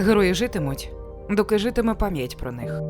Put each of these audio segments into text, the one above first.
Герої житимуть, доки житиме пам'ять про них.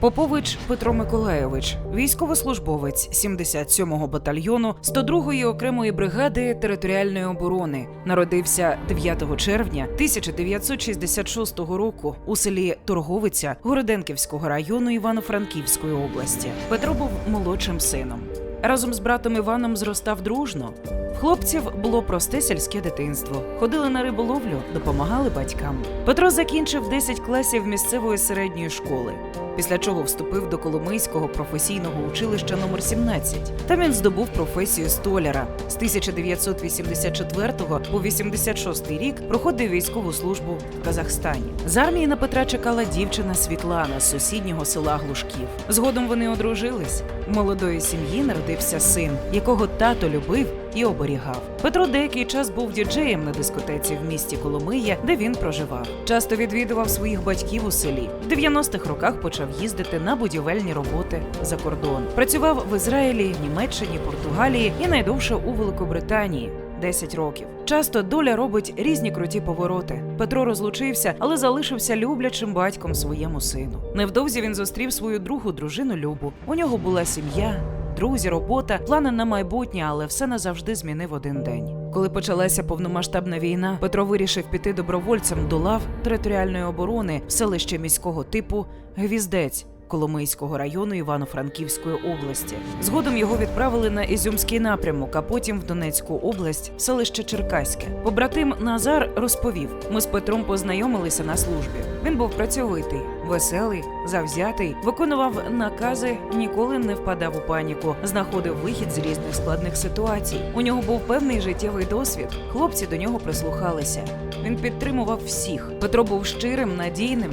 Попович Петро Миколайович, військовослужбовець 77-го батальйону 102-ї окремої бригади територіальної оборони, народився 9 червня 1966 року у селі Торговиця Городенківського району Івано-Франківської області. Петро був молодшим сином. Разом з братом Іваном зростав дружно. Хлопців було просте сільське дитинство. Ходили на риболовлю, допомагали батькам. Петро закінчив 10 класів місцевої середньої школи, після чого вступив до Коломийського професійного училища номер 17. Там він здобув професію столяра. З 1984 по 86 рік проходив військову службу в Казахстані. З армії на Петра чекала дівчина Світлана з сусіднього села Глушків. Згодом вони одружились. У молодої сім'ї народився син, якого тато любив і оберігав. Петро деякий час був діджеєм на дискотеці в місті Коломия, де він проживав. Часто відвідував своїх батьків у селі. В 90-х роках почав їздити на будівельні роботи за кордон. Працював в Ізраїлі, Німеччині, Португалії і найдовше у Великобританії. 10 років. Часто доля робить різні круті повороти. Петро розлучився, але залишився люблячим батьком своєму сину. Невдовзі він зустрів свою другу дружину Любу. У нього була сім'я, друзі, робота, плани на майбутнє, але все назавжди змінив один день. Коли почалася повномасштабна війна, Петро вирішив піти добровольцем до лав територіальної оборони в селище міського типу Гвіздець. Коломийського району Івано-Франківської області. Згодом його відправили на Ізюмський напрямок, а потім в Донецьку область, селище Черкаське. Побратим Назар розповів: ми з Петром познайомилися на службі. Він був працьовитий, веселий, завзятий, виконував накази, ніколи не впадав у паніку, знаходив вихід з різних складних ситуацій. У нього був певний життєвий досвід. Хлопці до нього прислухалися. Він підтримував всіх. Петро був щирим, надійним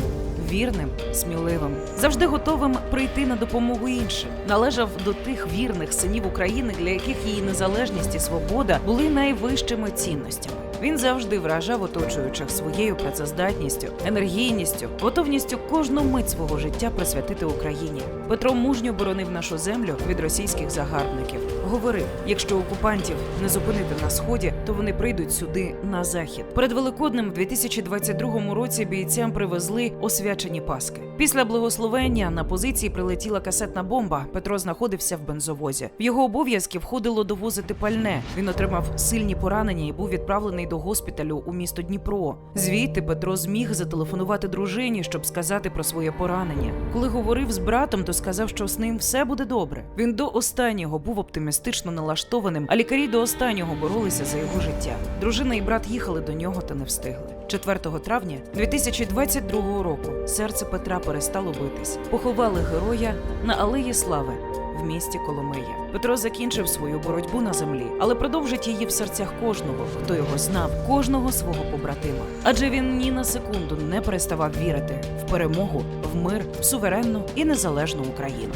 вірним, сміливим, завжди готовим прийти на допомогу іншим. Належав до тих вірних синів України, для яких її незалежність і свобода були найвищими цінностями. Він завжди вражав оточуючих своєю працездатністю, енергійністю, готовністю кожну мить свого життя присвятити Україні. Петро мужньо боронив нашу землю від російських загарбників. Говорив: якщо окупантів не зупинити на сході, то вони прийдуть сюди на захід. Перед Великоднем в 2022 році бійцям привезли освячені паски. Після благословення на позиції прилетіла касетна бомба. Петро знаходився в бензовозі. В його обов'язки входило довозити пальне. Він отримав сильні поранення і був відправлений до госпіталю у місто Дніпро. Звідти Петро зміг зателефонувати дружині, щоб сказати про своє поранення. Коли говорив з братом, то сказав, що з ним все буде добре. Він до останнього був оптимістично налаштованим, а лікарі до останнього боролися за його життя. Дружина і брат їхали до нього та не встигли. 4 травня 2022 року серце Петра перестало битись. Поховали героя на Алеї Слави в місті Коломия. Петро закінчив свою боротьбу на землі, але продовжить її в серцях кожного, хто його знав, кожного свого побратима. Адже він ні на секунду не переставав вірити в перемогу, в мир, в суверенну і незалежну Україну.